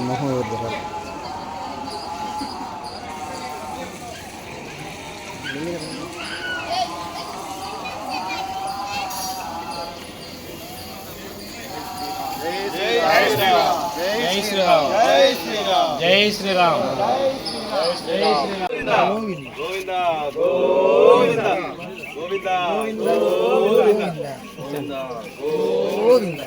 முகம் ஏறுதுறாரு ஜெய் ஸ்ரீராம் ஜெய் ஸ்ரீராம் கோவிந்தா கோவிந்தா கோவிந்தா கோவிந்தா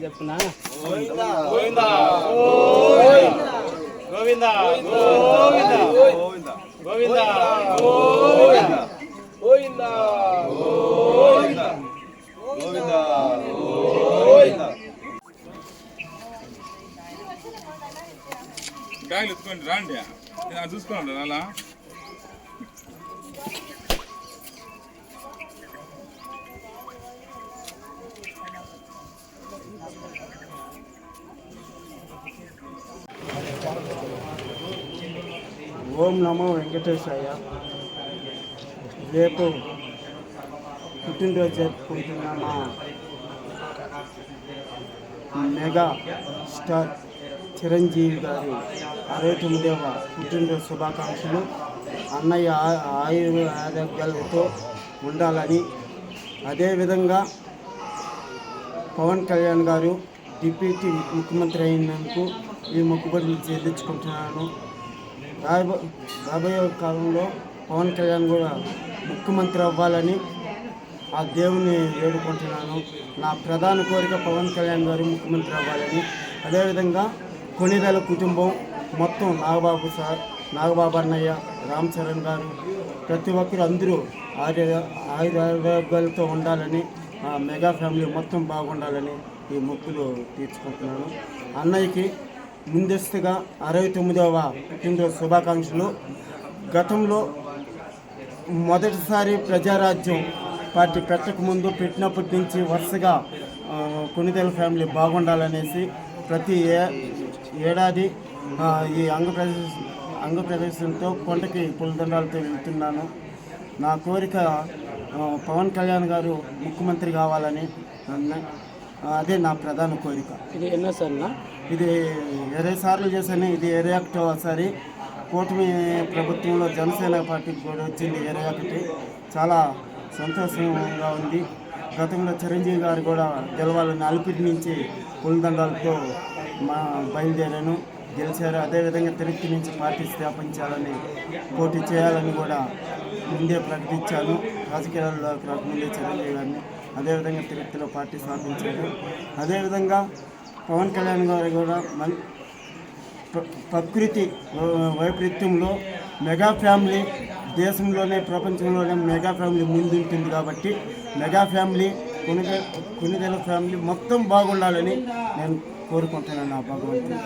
చెప్పునా గోవింద గోవింద గోవింద గోవింద గోవింద గోవింద గోవింద గోవింద గోవింద గోవింద గోవింద బ్యాగులు ఎత్తుకోండి రాండి చూసుకోండి అలా ఓం నమో వెంకటేశాయ. రేపు పుట్టినరోజు జరుపుకుంటున్న మా మెగా స్టార్. చిరంజీవి గారి అరవై తొమ్మిదవ పుట్టినరోజు శుభాకాంక్షలు. అన్నయ్య ఆ- ఆయుర ఆరోగ్యాలతో ఉండాలని. అదేవిధంగా పవన్ కళ్యాణ్ గారు డిప్యూటీ ముఖ్యమంత్రి అయినందుకు ఈ మొక్కుబడులు చెల్లించుకుంటున్నాను రాబో రాబోయే కాలంలో పవన్ కళ్యాణ్ కూడా ముఖ్యమంత్రి అవ్వాలని ఆ దేవుని వేడుకుంటున్నాను. నా ప్రధాన కోరిక పవన్ కళ్యాణ్ గారు ముఖ్యమంత్రి అవ్వాలని. అదేవిధంగా కొనిదెల కుటుంబం మొత్తం నాగబాబు సార్ నాగబాబు అన్నయ్య రామ్ చరణ్ గారు ప్రతి ఒక్కరు అందరూ ఆరోగ్య ఆయురారోగ్యాలతో ఉండాలని మెగా ఫ్యామిలీ మొత్తం బాగుండాలని ఈ మొక్కులు తీర్చుకుంటున్నాను. అన్నయ్యకి ముందస్తుగా అరవై తొమ్మిదవ పుట్టినరోజు శుభాకాంక్షలు. గతంలో మొదటిసారి ప్రజారాజ్యం పార్టీ పెట్టక ముందు పెట్టినప్పటి నుంచి వరుసగా ఆ, కొనిదెల ఫ్యామిలీ బాగుండాలనేసి ప్రతి ఏడాది ఈ అంగప్రదేశ్ అంగప్రదర్శనతో కొండకి పులిదండాలతో వెళ్తున్నాను నా కోరిక పవన్ కళ్యాణ్ గారు ముఖ్యమంత్రి కావాలని అన్న- అదే నా ప్రధాన కోరిక. ఇది ఎన్నోసార్లు ఇది ఇరవై సార్లు చేశాను. ఇది ఇరవై ఒకటోసారి కూటమి ప్రభుత్వంలో జనసేన పార్టీకి కూడా వచ్చింది ఇరవై ఒకటి. చాలా సంతోషంగా ఉంది. గతంలో చిరంజీవి గారు కూడా గెలవాలని అలిపిరి నుంచి పులిదండాలతో మా బయలుదేరాను. గెలిచారు. అదేవిధంగా తిరుపతి నుంచి పార్టీ స్థాపించాలని పోటీ చేయాలని కూడా ముందే ప్రకటించాను. రాజకీయాల్లోకి రాకముందే చిరంజీవి గారిని అదేవిధంగా తిరుపతిలో పార్టీ స్థాపించారు. అదేవిధంగా పవన్ కళ్యాణ్ గారు కూడా మన్ ప్రకృతి వైపరీత్యంలో మెగా ఫ్యామిలీ దేశంలోనే ప్రపంచంలోనే మెగా ఫ్యామిలీ ముందుంటుంది కాబట్టి మెగా ఫ్యామిలీ కొనుగోలు కొనుగోలు ఫ్యామిలీ మొత్తం బాగుండాలని నేను కోరుకుంటున్నాను నా భగవంతుడు